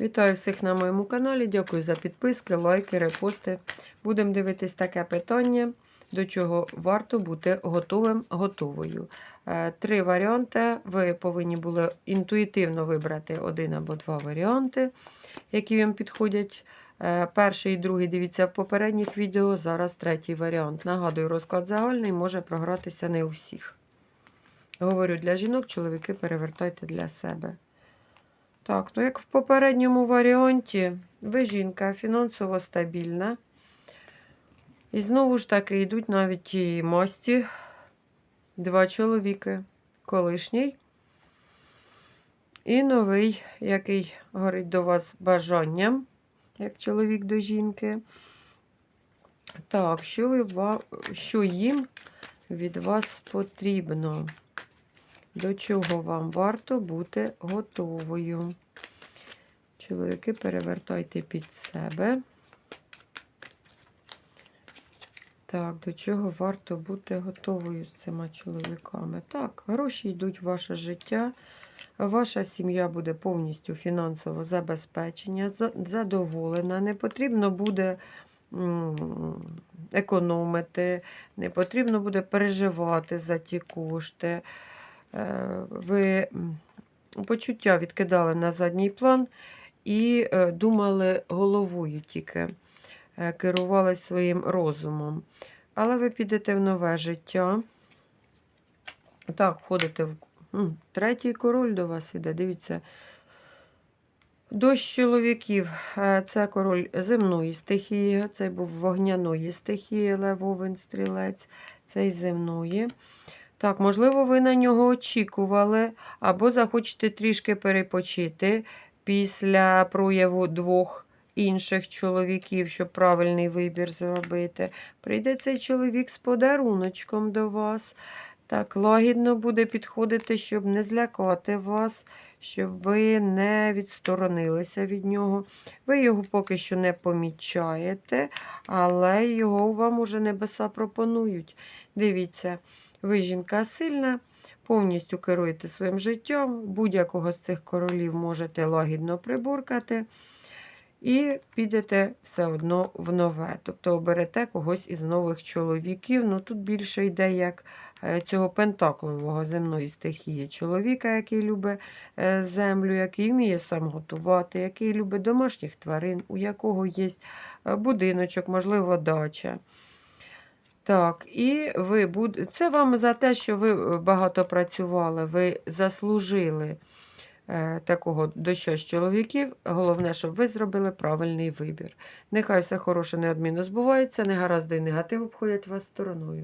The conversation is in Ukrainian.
Вітаю всіх на моєму каналі. Дякую за підписки, лайки, репости. Будемо дивитись таке питання, до чого варто бути готовим готовою. Е, Три варіанти. Ви повинні були інтуїтивно вибрати один або два варіанти, які вам підходять. Е, Перший і другий дивіться в попередніх відео. Зараз третій варіант. Нагадую, розклад загальний може програтися не у всіх. Говорю для жінок, чоловіки перевертайте для себе. Так, ну як в попередньому варіанті, ви жінка фінансово стабільна. І знову ж таки йдуть навіть ті масті. Два чоловіки. Колишній. І новий, який горить до вас бажанням, як чоловік до жінки. Так, що, ви, що їм від вас потрібно? До чого вам варто бути готовою? Чоловіки, перевертайте під себе. Так, до чого варто бути готовою з цими чоловіками? Так, гроші йдуть в ваше життя. Ваша сім'я буде повністю фінансово забезпечена, задоволена. Не потрібно буде економити, не потрібно буде переживати за ті кошти. Е, Ви почуття відкидали на задній план і е, думали головою тільки, е, керували своїм розумом. Але ви підете в нове життя. Так, входите в третій король до вас іде. Дивіться. Дощ чоловіків це король земної стихії, цей був вогняної стихії, лев, овен, стрілець, цей земної. Так, можливо, ви на нього очікували, або захочете трішки перепочити після прояву двох інших чоловіків, щоб правильний вибір зробити. Прийде цей чоловік з подаруночком до вас. Так, лагідно буде підходити, щоб не злякати вас, щоб ви не відсторонилися від нього. Ви його поки що не помічаєте, але його вам уже небеса пропонують. Дивіться, ви жінка сильна, повністю керуєте своїм життям, будь-якого з цих королів можете лагідно прибуркати. І підете все одно в нове. Тобто оберете когось із нових чоловіків. Ну тут більше йде як е, цього пентаклового земної стихії. Чоловіка, який любить е, землю, який вміє сам готувати, який любить домашніх тварин, у якого є е, будиночок, можливо, дача. Так, і ви буд... це вам за те, що ви багато працювали, ви заслужили такого доща з чоловіків. Головне, щоб ви зробили правильний вибір. Нехай все хороше неодмінно збувається, негаразди і негатив обходять вас стороною.